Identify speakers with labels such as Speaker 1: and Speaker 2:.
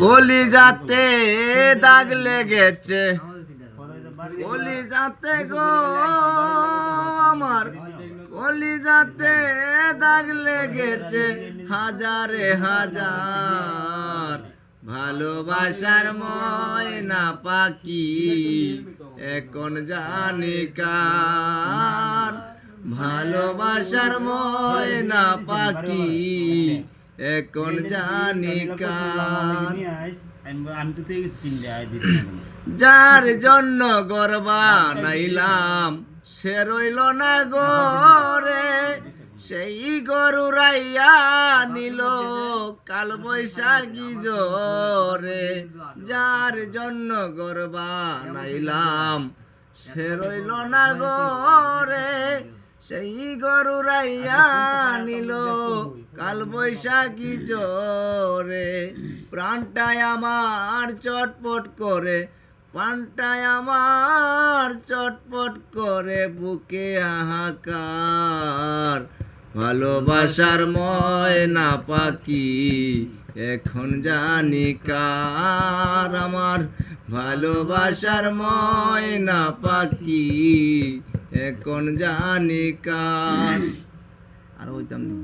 Speaker 1: কলি যাতে দাগ লেগেছে। কলি যাতে গো আমার কলি যাতে দাগ লেগেছে। হাজারে হাজার ভালোবাসার ময়না পাখি এখন জানি কার ভালোবাসার ময়না পাখি। এখন জানি যার জন্য গর্বা নাইলাম সে রইল না গরে সেই গরু রাইয়া নিল কাল বৈশাখী জোরে যার জন্য গর্বা নাইলাম সে রইল না গরে সেই গরু রাইয়া নিল কাল বৈশাখী জোরে প্রাণটায় আমার চটপট করে প্রাণটায় আমার চটপট করে বুকে হাহাকার ভালোবাসার ময়না পাখি এখন জানি কার আমার। ভালোবাসার ময়না পাখি এখন জানি কার। আর ওইতাম নেই